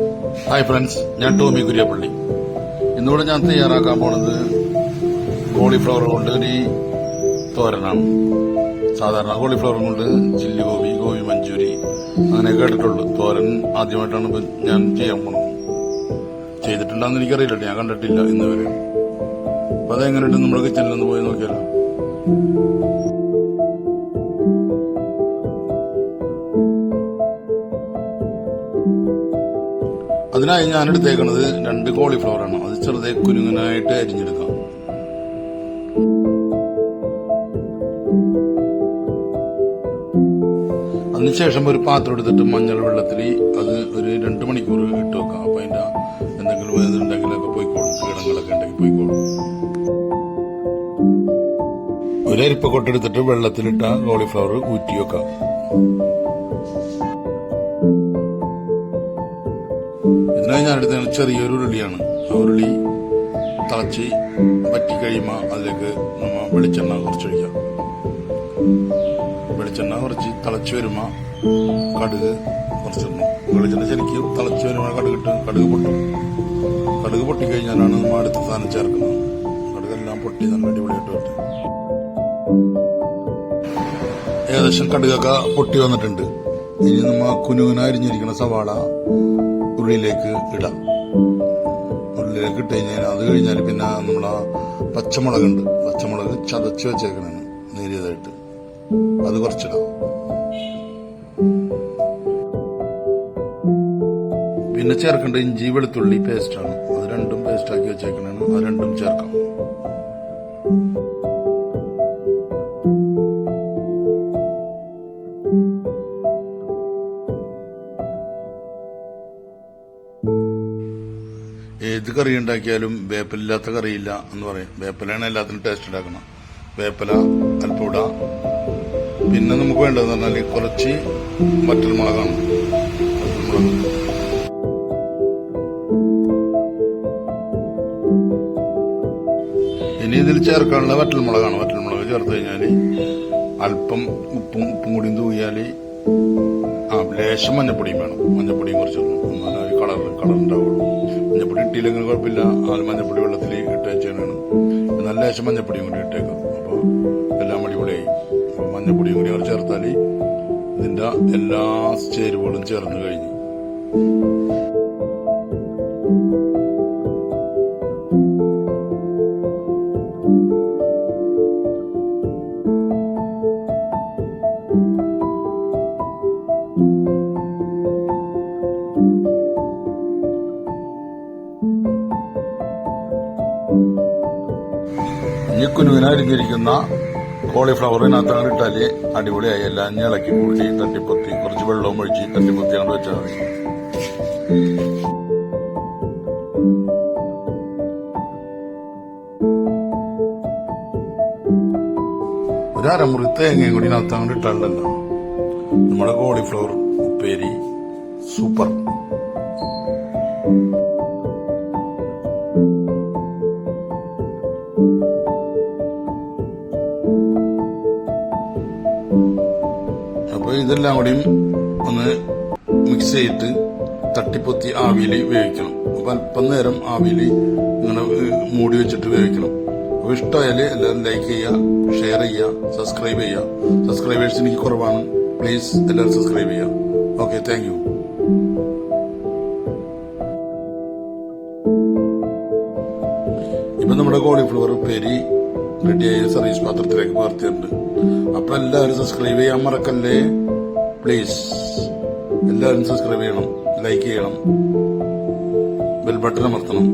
Hi friends ഞാൻ ടോമി കുര്യപ്പള്ളി. ഇന്നിവിടെ ഞാൻ തയ്യാറാക്കാൻ പോണത് കോളിഫ്ലവർ കൊണ്ട് ഒരു തോരനാണ്. സാധാരണ കോളിഫ്ലവർ കൊണ്ട് ചില്ലി ഗോപി ഗോപി മഞ്ചൂരി അങ്ങനെ കേട്ടിട്ടുള്ളൂ. തോരൻ ആദ്യമായിട്ടാണ് ഞാൻ ചെയ്യാൻ പോണത്. ചെയ്തിട്ടുണ്ടെന്ന് എനിക്കറിയില്ല ഞാൻ കണ്ടിട്ടില്ല ഇന്നുവരെ. അപ്പൊ അതെങ്ങനെയുണ്ട്? നമ്മുടെ കിച്ചണിൽ നിന്ന് പോയി നോക്കിയാലോ? അതിനായി ഞാൻ എടുത്തേക്കുന്നത് രണ്ട് കോളിഫ്ലവർ ആണ്. അത് ചെറുതെ കുരുങ്ങനായിട്ട് അരിഞ്ഞെടുക്കാം. അതിനുശേഷം ഒരു പാത്രം എടുത്തിട്ട് മഞ്ഞൾ വെള്ളത്തിൽ അത് ഒരു രണ്ട് മണിക്കൂർ ഇട്ട് വെക്കാം. അപ്പൊ അതിന്റെ എന്തെങ്കിലും ഇതുണ്ടെങ്കിലൊക്കെ പോയിക്കോളും. കീടങ്ങളൊക്കെ ഉണ്ടെങ്കിൽ പോയിക്കോളും. ഒരു അരിപ്പ കൊട്ടെടുത്തിട്ട് വെള്ളത്തിലിട്ട കോളിഫ്ലവർ ഊറ്റി വെക്കാം. ഇതിനായി ഞാൻ എടുത്ത ചെറിയൊരു ഉരുളിയാണ്. ആ ഉരുളി തിളച്ച് പറ്റി കഴിയുമ്പോൾ അതിലേക്ക് നമ്മ വെളിച്ചെണ്ണ കുറച്ചൊഴിക്കാം വെളിച്ചെണ്ണ കുറച്ച് തിളച്ച് വരുമ്പോൾ കടുക് കുറച്ചിടണം വെളിച്ചെണ്ണ ശരിക്കും തിളച്ച് വരുമ്പോൾ കടുകിട്ട് കടുക് പൊട്ടും. കടുക് പൊട്ടിക്കഴിഞ്ഞാലാണ് നമ്മൾ അടുത്ത സാധനം ചേർക്കുന്നത്. കടുകെല്ലാം പൊട്ടി നല്ല അടിപൊളിയായിട്ട് വരട്ടെ. ഏകദേശം കടുകൊക്കെ പൊട്ടി വന്നിട്ടുണ്ട്. ഇനി നമ്മ കുനുകുന അരിഞ്ഞിരിക്കുന്ന സവാള ഉള്ളിലേക്ക് ഇടാം. ഉള്ളിലേക്ക് ഇട്ട് കഴിഞ്ഞാൽ അത് കഴിഞ്ഞാൽ പിന്നെ നമ്മളാ പച്ചമുളകുണ്ട്. പച്ചമുളക് ചതച്ച് വെച്ചേക്കണേ നേരിയതായിട്ട്. അത് കുറച്ചിടാം. പിന്നെ ചേർക്കേണ്ട ഇഞ്ചി വെളുത്തുള്ളി പേസ്റ്റാണ് അത് രണ്ടും പേസ്റ്റാക്കി വെച്ചേക്കണേ അത് രണ്ടും ചേർക്കാം. ഏത് കറി ഉണ്ടാക്കിയാലും വേപ്പലില്ലാത്ത കറിയില്ല എന്ന് പറയും. വേപ്പലാണ് എല്ലാത്തിനും ടേസ്റ്റ് ഉണ്ടാക്കണം വേപ്പല അൽപ്പൂട പിന്നെ നമുക്ക് വേണ്ടതെന്ന് പറഞ്ഞാൽ കുറച്ച് വറ്റൽ മുളകാണ്. ഇനി ഇതിൽ ചേർക്കാനുള്ള വറ്റൽ മുളകാണ്. വറ്റൽ മുളക് ചേർത്ത് കഴിഞ്ഞാൽ അല്പം ഉപ്പും ഉപ്പും കൂടിയും തൂകിയാൽ ആ ലേശം മഞ്ഞപ്പൊടിയും വേണം. മഞ്ഞപ്പൊടിയും കുറച്ച് കളർ കളർ ഉണ്ടാവുള്ളൂ. മഞ്ഞപ്പൊടി ഇട്ടില്ലെങ്കിൽ കുഴപ്പമില്ല. ആ മഞ്ഞപ്പൊടി വെള്ളത്തിൽ ഇട്ട് വെച്ചാണ് എന്നാൽ ലേശം മഞ്ഞപ്പൊടിയും കൂടി ഇട്ടേക്കാം. അപ്പോൾ എല്ലാം അടിപൊളിയായി. അപ്പോൾ മഞ്ഞപ്പൊടിയും കൂടി അവർ ചേർത്താൽ ഇതിന്റെ എല്ലാ ചേരുവകളും ചേർന്ന് കഴിഞ്ഞു. ഈ കുനുവിനരിഞ്ഞിരിക്കുന്ന കോളിഫ്ലവറിനകത്ത് അങ്ങോട്ട് ഇട്ടാൽ അടിപൊളിയായി. എല്ലാം ഇളക്കി കൂട്ടി തട്ടിപ്പൊത്തി കുറച്ച് വെള്ളവും ഒഴിച്ച് തട്ടിപ്പൊത്തി അങ്ങോട്ട് വെച്ചാൽ മതി. ഒരമുറി തേങ്ങയും കൂടി ഇതിനകത്ത് അങ്ങോട്ട് ഇട്ടാലല്ലോ നമ്മുടെ കോളിഫ്ലവർ ഉപ്പേരി സൂപ്പർ. അപ്പോൾ ഇതെല്ലാം കൂടിയും ഒന്ന് മിക്സ് ചെയ്തിട്ട് തട്ടിപ്പൊത്തി ആവിയിൽ വേവിക്കണം. അപ്പൊ അല്പം നേരം ആവിയിൽ ഇങ്ങനെ മൂടി വെച്ചിട്ട് വേവിക്കണം. അപ്പോൾ ഇഷ്ടമായാൽ എല്ലാവരും ലൈക്ക് ചെയ്യുക ഷെയർ ചെയ്യുക സബ്സ്ക്രൈബ് ചെയ്യുക. സബ്സ്ക്രൈബേഴ്സ് എനിക്ക് കുറവാണ്. പ്ലീസ് എല്ലാവരും സബ്സ്ക്രൈബ് ചെയ്യുക. ഓക്കെ താങ്ക് ഇപ്പൊ നമ്മുടെ കോളിഫ്ലവർ ഉപ്പേരി റെഡിയായ സർവീസ് പാത്രത്തിലേക്ക് പകർത്തിയിട്ടുണ്ട്. അപ്പൊ എല്ലാവരും സബ്സ്ക്രൈബ് ചെയ്യാൻ മറക്കല്ലേ? പ്ലീസ് എല്ലാവരും സബ്സ്ക്രൈബ് ചെയ്യണം ലൈക്ക് ചെയ്യണം. Bell button അമർത്തണം.